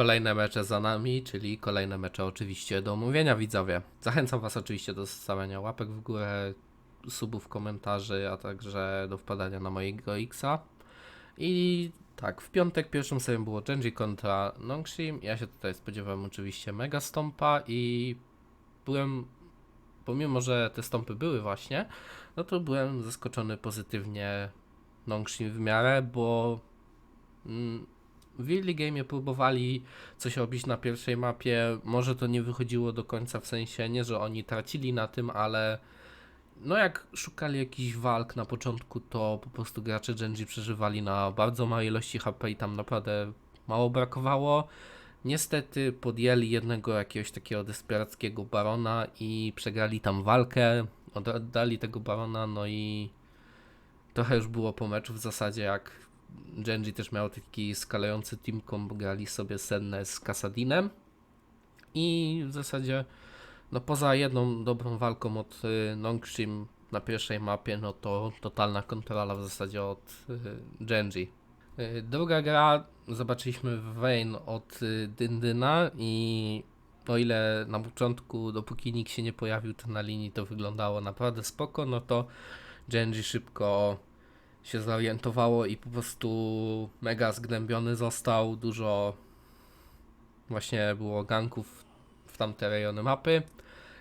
Kolejne mecze za nami, czyli kolejne mecze oczywiście do omówienia widzowie. Zachęcam Was oczywiście do zostawiania łapek w górę, subów, komentarzy, a także do wpadania na mojego Xa. I tak, w piątek pierwszą serią było Genji kontra Nongshim. Ja się tutaj spodziewałem oczywiście mega stompa i byłem, pomimo że te stompy były właśnie, no to byłem zaskoczony pozytywnie Nongshim w miarę, bo mm, w early game próbowali coś robić na pierwszej mapie. Może to nie wychodziło do końca w sensie nie, że oni tracili na tym, ale no jak szukali jakichś walk na początku, to po prostu gracze Genji przeżywali na bardzo małej ilości HP i tam naprawdę mało brakowało. Niestety podjęli jednego jakiegoś takiego desperackiego barona i przegrali tam walkę, oddali tego barona, no i trochę już było po meczu w zasadzie jak Genji też miał taki skalający team comp, grali sobie Sennę z Kasadinem i w zasadzie no poza jedną dobrą walką od y, Nongshim na pierwszej mapie, no to totalna kontrola w zasadzie od y, Genji. Y, druga gra zobaczyliśmy Vayne od y, Dyndyna i o ile na początku, dopóki nikt się nie pojawił to na linii, to wyglądało naprawdę spoko, no to Genji szybko się zorientowało i po prostu mega zgnębiony został. Dużo właśnie było ganków w tamte rejony mapy.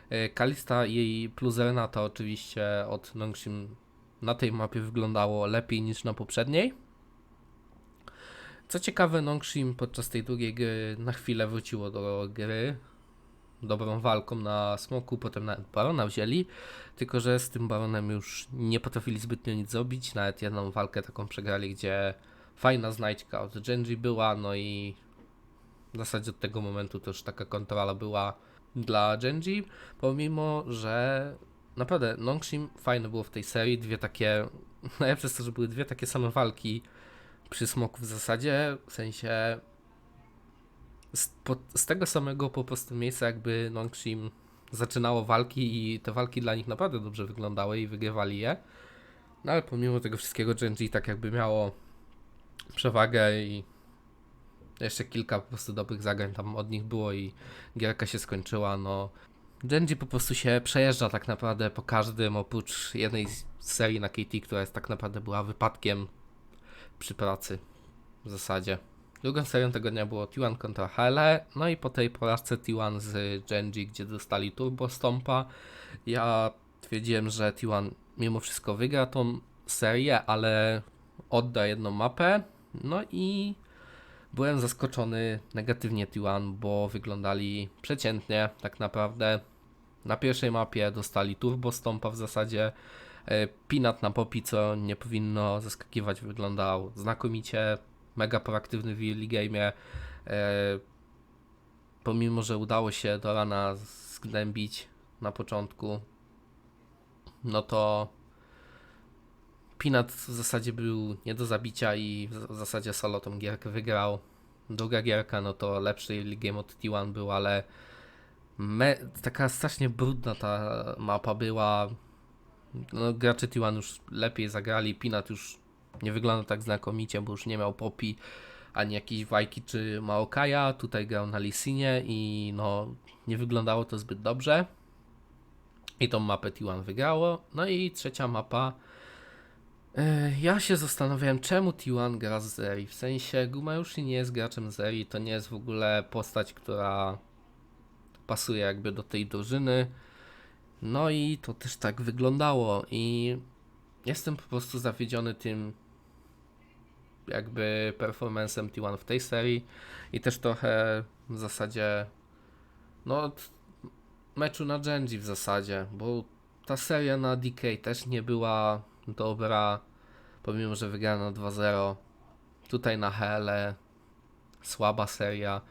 E, Kalista i plus Renata oczywiście od Nongshim na tej mapie wyglądało lepiej niż na poprzedniej. Co ciekawe, Nongshim podczas tej drugiej gry na chwilę wróciło do gry. Dobrą walką na smoku, potem nawet barona wzięli, tylko że z tym baronem już nie potrafili zbytnio nic zrobić. Nawet jedną walkę taką przegrali, gdzie fajna znajdźka od Genji była, no i w zasadzie od tego momentu też taka kontrola była dla Genji, pomimo, że naprawdę Nongshim fajne było w tej serii, dwie takie, najlepsze jest to, że były dwie takie same walki przy smoku w zasadzie, w sensie z, po, z tego samego po prostu miejsca jakby Nongshim zaczynało walki i te walki dla nich naprawdę dobrze wyglądały i wygrywali je. No ale pomimo tego wszystkiego Genji tak jakby miało przewagę i jeszcze kilka po prostu dobrych zagrań tam od nich było i gierka się skończyła, no. Genji po prostu się przejeżdża tak naprawdę po każdym, oprócz jednej serii na KT, która jest tak naprawdę była wypadkiem przy pracy w zasadzie. Drugą serią tego dnia było T1 kontra HLE, no i po tej porażce T1 z Genji, gdzie dostali Turbo Stompa, ja twierdziłem, że T1 mimo wszystko wygra tą serię, ale odda jedną mapę, no i byłem zaskoczony negatywnie T1, bo wyglądali przeciętnie tak naprawdę. Na pierwszej mapie dostali Turbo Stompa w zasadzie. E, Pinat na popi, co nie powinno zaskakiwać, wyglądał znakomicie. Mega proaktywny w early game. Pomimo, że udało się do rana zgnębić na początku, no to Pinat w zasadzie był nie do zabicia i w zasadzie solo tą gierkę wygrał. Druga gierka, no to lepszy early game od T1 był, ale me, taka strasznie brudna ta mapa była. No, gracze T1 już lepiej zagrali, Pinat już nie wygląda tak znakomicie, bo już nie miał Popi ani jakiejś Wajki czy Maokaja. Tutaj grał na Lisinie i no nie wyglądało to zbyt dobrze. I tą mapę T1 wygrało. No i trzecia mapa. E, Ja się zastanawiałem, czemu T1 gra z Zeri. W sensie Gumayushi nie jest graczem Zeri, to nie jest w ogóle postać, która pasuje jakby do tej drużyny. No i to też tak wyglądało i jestem po prostu zawiedziony tym jakby performancem T1 w tej serii i też trochę w zasadzie no od meczu na Genji w zasadzie, bo ta seria na DK też nie była dobra, pomimo, że wygrano 2-0. Tutaj na HL słaba seria.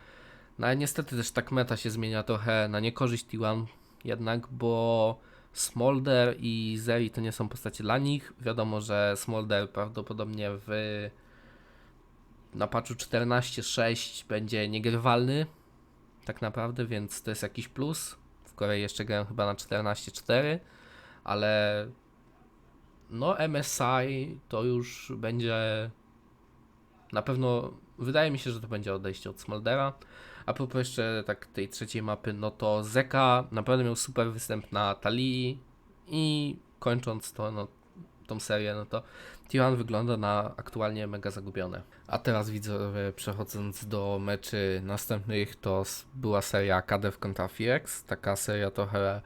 No ale niestety też tak meta się zmienia trochę na niekorzyść T1 jednak, bo Smolder i Zeri to nie są postacie dla nich. Wiadomo, że Smolder prawdopodobnie w na patchu 14.6 będzie niegrywalny tak naprawdę, więc to jest jakiś plus. W Korei jeszcze grałem chyba na 14.4, ale no MSI to już będzie na pewno wydaje mi się, że to będzie odejście od Smoldera. A propos jeszcze tak tej trzeciej mapy, no to Zeka naprawdę miał super występ na Talii i kończąc to, no, tą serię, no to Tiran wygląda na aktualnie mega zagubione. A teraz widzowie, przechodząc do meczy następnych, to była seria KDF kontra Firex, taka seria trochę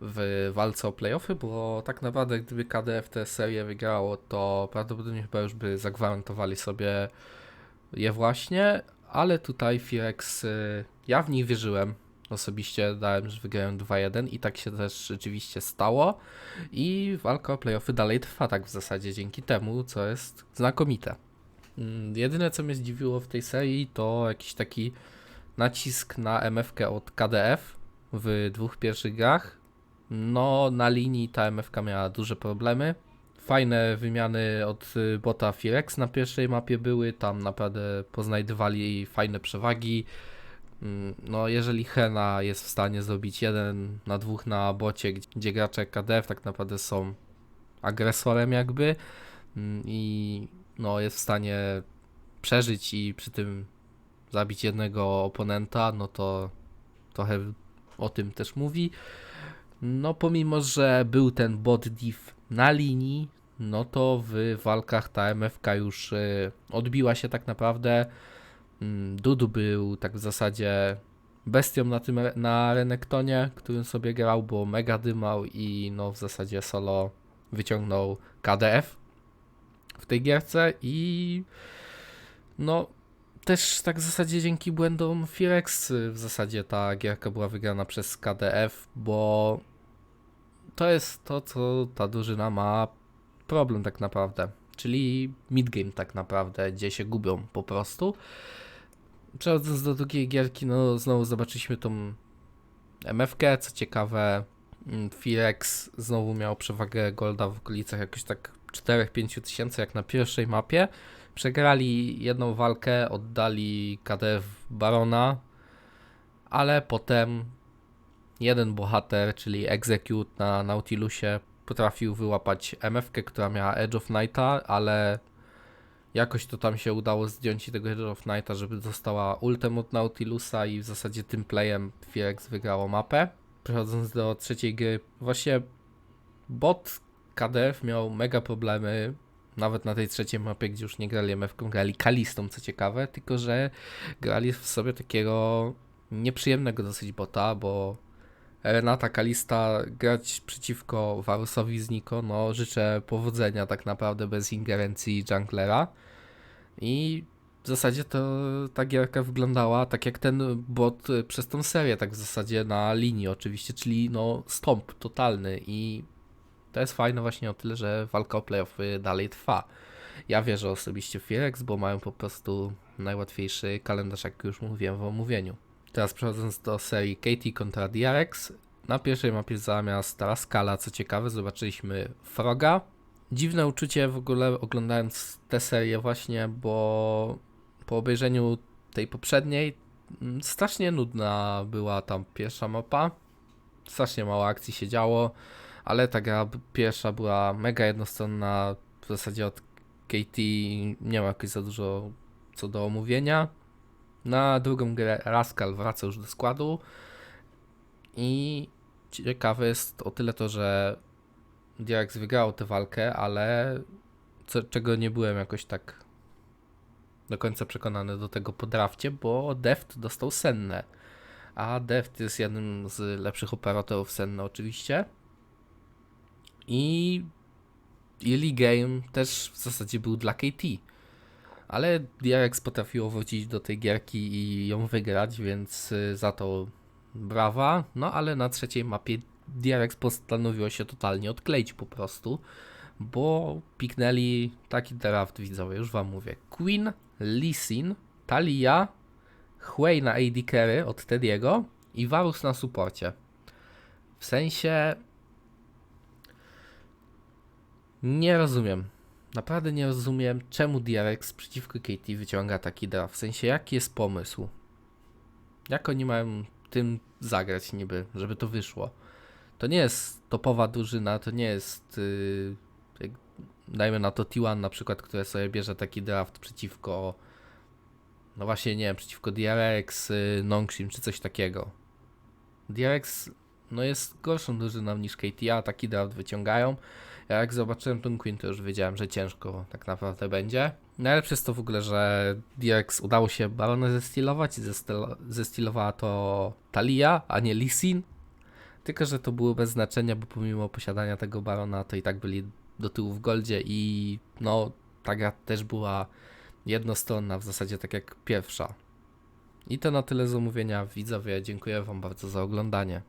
w walce o playoffy, bo tak naprawdę gdyby KDF tę serię wygrało, to prawdopodobnie chyba już by zagwarantowali sobie je właśnie, ale tutaj Firex, y, ja w nich wierzyłem, osobiście dałem, że wygrają 2-1 i tak się też rzeczywiście stało i walka o playoffy dalej trwa tak w zasadzie dzięki temu, co jest znakomite. Mm, Jedyne co mnie zdziwiło w tej serii to jakiś taki nacisk na MFK od KDF w dwóch pierwszych grach. No, na linii ta MFK miała duże problemy. Fajne wymiany od y, bota Firex na pierwszej mapie były, tam naprawdę poznajdywali fajne przewagi. Mm, No, jeżeli Hena jest w stanie zrobić jeden na dwóch na bocie, gdzie- gracze KDF tak naprawdę są agresorem jakby mm, i no, jest w stanie przeżyć i przy tym zabić jednego oponenta, no to trochę o tym też mówi. No, pomimo, że był ten bot div na linii, no to w walkach ta MFK już y, odbiła się tak naprawdę. Mm, Dudu był tak w zasadzie bestią na tym na Renektonie, którym sobie grał, bo mega dymał i no w zasadzie solo wyciągnął KDF w tej gierce i no też tak w zasadzie dzięki błędom Firex w zasadzie ta gierka była wygrana przez KDF, bo to jest to, co ta drużyna ma problem tak naprawdę, czyli midgame tak naprawdę, gdzie się gubią po prostu. Przechodząc do drugiej gierki, no znowu zobaczyliśmy tą MFK, co ciekawe, mm, Firex znowu miał przewagę golda w okolicach jakoś tak 4-5 tysięcy jak na pierwszej mapie. Przegrali jedną walkę, oddali KDF Barona, ale potem jeden bohater, czyli Execute na Nautilusie, potrafił wyłapać MFK, która miała Edge of Nighta, ale jakoś to tam się udało zdjąć i tego Edge of Nighta, żeby dostała ultem od Nautilusa i w zasadzie tym playem Firex wygrało mapę. Przechodząc do trzeciej gry, właśnie bot KDF miał mega problemy, nawet na tej trzeciej mapie, gdzie już nie grali MFK, grali Kalistą, co ciekawe, tylko że grali w sobie takiego nieprzyjemnego dosyć bota, bo Renata Kalista grać przeciwko Varusowi z Niko, no życzę powodzenia tak naprawdę bez ingerencji junglera. I w zasadzie to ta gierka wyglądała tak jak ten bot przez tą serię, tak w zasadzie na linii oczywiście, czyli no stąp totalny i to jest fajne właśnie o tyle, że walka o playoffy dalej trwa. Ja wierzę osobiście w Firex, bo mają po prostu najłatwiejszy kalendarz, jak już mówiłem w omówieniu. Teraz przechodząc do serii Katie kontra DRX. Na pierwszej mapie zamiast Raskala, co ciekawe, zobaczyliśmy Froga. Dziwne uczucie w ogóle oglądając tę serię właśnie, bo po obejrzeniu tej poprzedniej mm, strasznie nudna była tam pierwsza mapa. Strasznie mało akcji się działo, ale ta gra pierwsza była mega jednostronna. W zasadzie od KT nie ma jakoś za dużo co do omówienia. Na drugą grę Raskal wraca już do składu. I ciekawe jest o tyle to, że Diax wygrał tę walkę, ale co, czego nie byłem jakoś tak do końca przekonany do tego po drafcie, bo Deft dostał Sennę, a Deft jest jednym z lepszych operatorów Senny oczywiście. I Early Game też w zasadzie był dla KT. Ale DRX potrafiło wrócić do tej gierki i ją wygrać, więc y, za to brawa. No ale na trzeciej mapie DRX postanowiło się totalnie odkleić po prostu, bo piknęli taki draft widzowie, już wam mówię. Queen, Lee Sin, Talia, Huey na AD Carry od Tediego i Varus na suporcie. W sensie nie rozumiem. Naprawdę nie rozumiem, czemu DRX przeciwko KT wyciąga taki draft. W sensie, jaki jest pomysł? Jak oni mają tym zagrać niby, żeby to wyszło? To nie jest topowa drużyna, to nie jest yy, jak, dajmy na to T1 na przykład, które sobie bierze taki draft przeciwko no właśnie, nie wiem, przeciwko DRX, y, Nongshim czy coś takiego. DRX no jest gorszą drużyną niż KTA, taki draft wyciągają. Ja jak zobaczyłem ten Queen, to już wiedziałem, że ciężko tak naprawdę będzie. Najlepsze jest to w ogóle, że DRX udało się Baronę zestilować i zestel- zestylowała to Talia, a nie Lisin. Tylko, że to było bez znaczenia, bo pomimo posiadania tego Barona, to i tak byli do tyłu w goldzie i no, ta gra też była jednostronna, w zasadzie tak jak pierwsza. I to na tyle z omówienia widzowie. Dziękuję Wam bardzo za oglądanie.